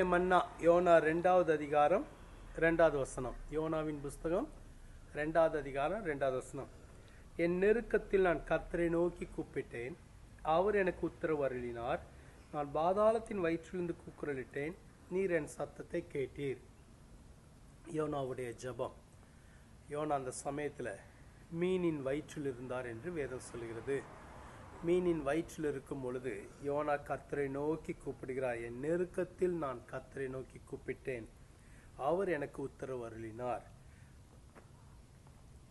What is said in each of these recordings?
மன்னா YONO ரெண்டாவது அதிகாரம் ரெண்டாவது வசனம். யோனாவின் புஸ்தகம் ரெண்டாவது அதிகாரம் ரெண்டாவது வசனம். என் நெருக்கத்தில் நான் கர்த்தரை நோக்கி கூப்பிட்டேன். அவர் எனக்கு உத்தரவு அருளினார். நான் பாதாளத்தின் வயிற்றிலிருந்து கூக்குரலிட்டேன். நீர் என் சத்தத்தை கேட்டீர். யோனாவுடைய ஜெபம். யோனா அந்த சமயத்தில் மீனின் வயிற்றில் இருந்தார் என்று வேதம் சொல்கிறது மீனின் வயிற்றில் இருக்கும் பொழுது யோனா கத்தரை நோக்கி கூப்பிடுகிறார் என் நெருக்கத்தில் நான் கத்தரை நோக்கி கூப்பிட்டேன். அவர் எனக்கு உத்தரவு அருளினார்.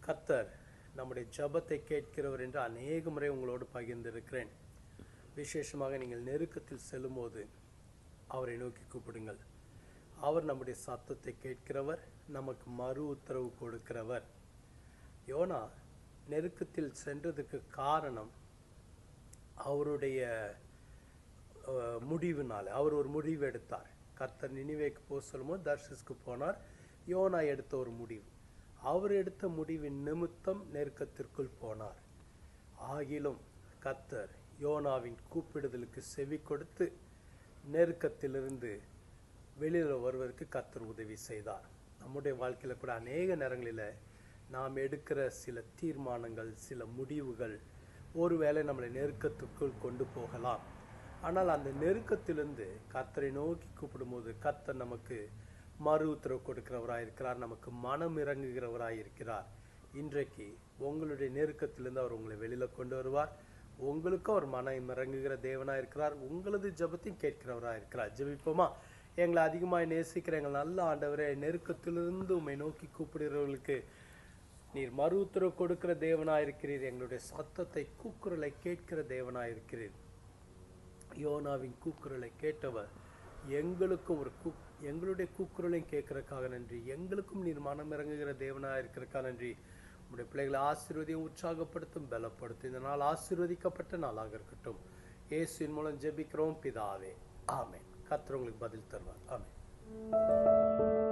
கத்தர் நம்முடைய ஜெபத்தை கேட்கிறவர் என்று அநேக முறை உங்களோடு பகிர்ந்திருக்கிறேன். விசேஷமாக நீங்கள் நெருக்கத்தில் செல்லும்போது அவரை நோக்கி கூப்பிடுங்கள். அவர் நம்முடைய சத்தத்தை கேட்கிறவர் நமக்கு மறு உத்தரவு கொடுக்கிறவர். யோனா நெருக்கத்தில் சென்றதுக்கு காரணம் அவருடைய முடிவுனால் அவர் ஒரு முடிவு எடுத்தார். கர்த்தர் நினைவேக்கு போக சொல்லும்போது தர்ஷிஸ்க்கு போனார். யோனா எடுத்த ஒரு முடிவு. அவர் எடுத்த முடிவின் நிமித்தம் நெருக்கத்திற்குள் போனார். ஆகிலும் கர்த்தர் யோனாவின் கூப்பிடுதலுக்கு செவி கொடுத்து நெருக்கத்திலிருந்து வெளியில் வருவதற்கு கர்த்தர் உதவி செய்தார். நம்முடைய வாழ்க்கையில் கூட அநேக நேரங்களில் நாம் எடுக்கிற சில தீர்மானங்கள் சில முடிவுகள் ஒருவேளை நம்மளை நெருக்கத்துக்குள் கொண்டு போகலாம். ஆனால் அந்த நெருக்கத்திலிருந்து கத்தரை நோக்கி கூப்பிடும்போது கத்தர் நமக்கு மறு உத்தரவு கொடுக்கிறவராக இருக்கிறார் நமக்கு மனம் இறங்குகிறவராக இருக்கிறார். இன்றைக்கு உங்களுடைய நெருக்கத்திலிருந்து அவர் உங்களை வெளியில் கொண்டு வருவார். உங்களுக்கும் அவர் மனம் இறங்குகிற தேவனாக இருக்கிறார். உங்களது ஜெபத்தையும் கேட்கிறவராக இருக்கிறார். ஜபிப்போமா? எங்களை அதிகமாக நேசிக்கிற எங்கள் நல்ல ஆண்டவரே நெருக்கத்திலிருந்து உம்மை நோக்கி கூப்பிடுகிறவர்களுக்கு நீர் மறு உத்தரவு கொடுக்கிற தேவனாயிருக்கிறீர். எங்களுடைய சத்தத்தை கூக்குரலை கேட்கிற தேவனாயிருக்கிறீர். யோனாவின் கூக்குரலை கேட்டவர் எங்களுக்கும் ஒரு கூ எங்களுடைய கூக்குரலையும் கேட்கறதுக்காக நன்றி. எங்களுக்கும் நீர் மனம் இறங்குகிற தேவனாக இருக்கிறதுக்காக நன்றி. உங்களுடைய பிள்ளைகளை ஆசீர்வதியும் உற்சாகப்படுத்தும் பலப்படுத்தும். இந்த நாள் ஆசீர்வதிக்கப்பட்ட நாளாக இருக்கட்டும். இயேசுவின் மூலம் ஜெபிக்கிறோம் பிதாவே. ஆமேன். கர்த்தர் பதில் தருவார். ஆமென்.